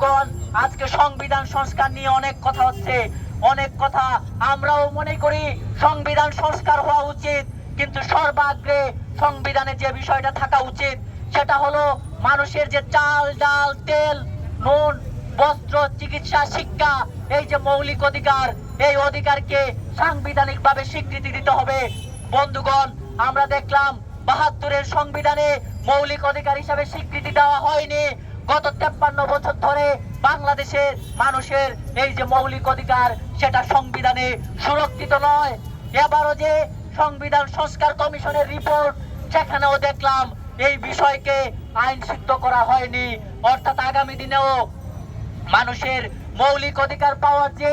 বন্ধুগণ, আজকে সংবিধান সংস্কার নিয়ে অনেক কথা হচ্ছে। অনেক কথা আমরাও মনে করি সংবিধান সংস্কার হওয়া উচিত, কিন্তু সর্বাগ্রে সংবিধানে যে বিষয়টা থাকা উচিত, সেটা হলো মানুষের যে চাল, ডাল, তেল, নুন, বস্ত্র, চিকিৎসা, শিক্ষা, এই যে মৌলিক অধিকার, এই অধিকারকে সাংবিধানিক ভাবে স্বীকৃতি দিতে হবে। বন্ধুগণ, আমরা দেখলাম বাহাত্তরের সংবিধানে মৌলিক অধিকার হিসাবে স্বীকৃতি দেওয়া হয়নি। গত তেপ্পান্ন ধরে বাংলাদেশের মানুষের এই যে মৌলিক অধিকার, সেটা সংবিধানে সুরক্ষিত নয়। এবারও যে সংবিধান সংস্কার কমিশনের রিপোর্ট সেখানেও দেখলাম এই বিষয়কে আইন সিদ্ধ করা হয়নি। অর্থাৎ আগামী দিনেও মানুষের মৌলিক অধিকার পাওয়ার যে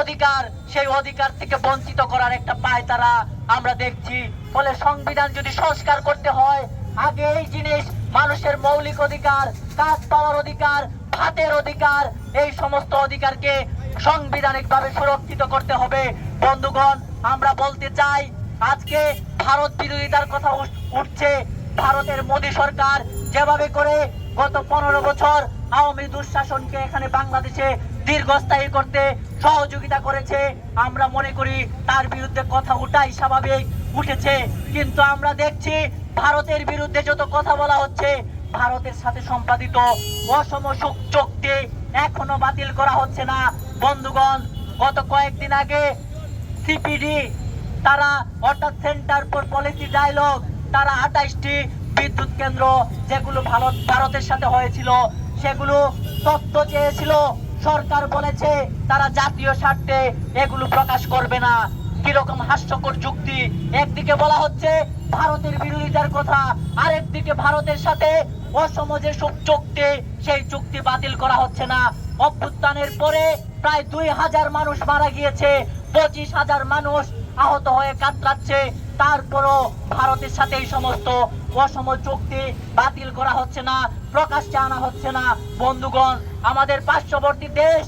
অধিকার, সেই অধিকার থেকে বঞ্চিত করার একটা পায় তারা আমরা দেখছি। ফলে সংবিধান যদি সংস্কার করতে হয়, আগে এই জিনিস মানুষের মৌলিক অধিকার, কাজ পাওয়ার অধিকার, ভাতের অধিকার, এই সমস্ত অধিকারকে সাংবিধানিক ভাবে সুরক্ষিত করতে হবে। বন্ধুগণ, আমরা বলতে চাই, আজকে ভারত বিরোধিতার কথা উঠছে। ভারতের মোদী সরকার যেভাবে করে গত পনেরো বছর আওয়ামী দুঃশাসনকে এখানে বাংলাদেশে দীর্ঘস্থায়ী করতে সহযোগিতা করেছে। আমরা মনে করি তার বিরুদ্ধে কথা উঠাই স্বাভাবিক উঠেছে। কিন্তু আমরা দেখছি ভারতের বিরুদ্ধে যত কথা বলা হচ্ছে, ভারতের সাথে সম্পাদিত অসম চুক্তি এখনও বাতিল করা হচ্ছে না। বন্ধুগণ, গত কয়েকদিন আগে সিপিডি, তারা অর্থাৎ সেন্টার ফর পলিসি ডায়লগ, তারা আঠাইশটি বিদ্যুৎ কেন্দ্র, যেগুলো ভারত, ভারতের সাথে হয়েছিল, সেগুলো তথ্য চেয়েছিল। সরকার বলেছে, তারা জাতীয় স্বার্থে এগুলো প্রকাশ করবে না। কীরকম হাস্যকর যুক্তি? একদিকে বলা হচ্ছে ভারতের বিরোধিতার কথা, আরেকদিকে ভারতের সাথে অসম যে চুক্তি, সেই চুক্তি বাতিল করা হচ্ছে না। অভ্যুত্থানের পরে প্রায় দুই হাজার মানুষ মারা গিয়েছে, পঁচিশ হাজার মানুষ আহত হয়ে কাতরাচ্ছে। তারপরও ভারতের সাথে এই সমস্ত অসম চুক্তি বাতিল করা হচ্ছে না, প্রকাশ্যে আনা হচ্ছে না। বন্ধুগণ, আমাদের পার্শ্ববর্তী দেশ,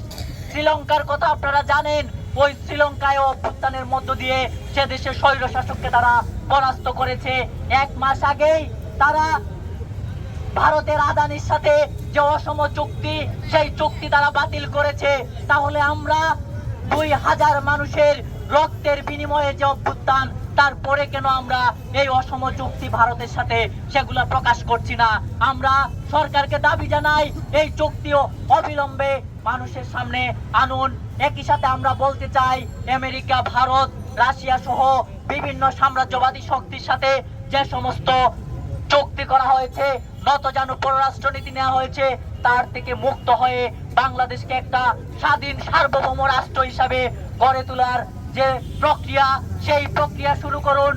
শ্রীলঙ্কার কথা আপনারা জানেন ওই শ্রীলঙ্কায় অভ্যুত্থানের মধ্য দিয়ে সে দেশের স্বৈর শাসককে তারা পরাস্ত করেছে। এক মাস আগেই তারা ভারতের আদানির সাথে যে অসম চুক্তি, সেই চুক্তি তারা বাতিল করেছে। তাহলে আমরা দুই হাজার মানুষের রক্তের বিনিময়ে যে অভ্যুত্থান, তারপরে কেন আমরা এই অসম চুক্তি ভারতের সাথে সেগুলো প্রকাশ করছি না? আমরা সরকারকে দাবি জানাই, এই চুক্তিও অবিলম্বে মানুষের সামনে আনুন। একই সাথে আমরা বলতে চাই, আমেরিকা, ভারত, রাশিয়া সহ বিভিন্ন সাম্রাজ্যবাদী শক্তির সাথে যে সমস্ত চুক্তি করা হয়েছে নত নতজানু পররাষ্ট্রনীতি নেওয়া হয়েছে, তার থেকে মুক্ত হয়ে বাংলাদেশকে একটা স্বাধীন সার্বভৌম রাষ্ট্র হিসাবে গড়ে তোলার যে প্রক্রিয়া সেই প্রক্রিয়া শুরু করুন।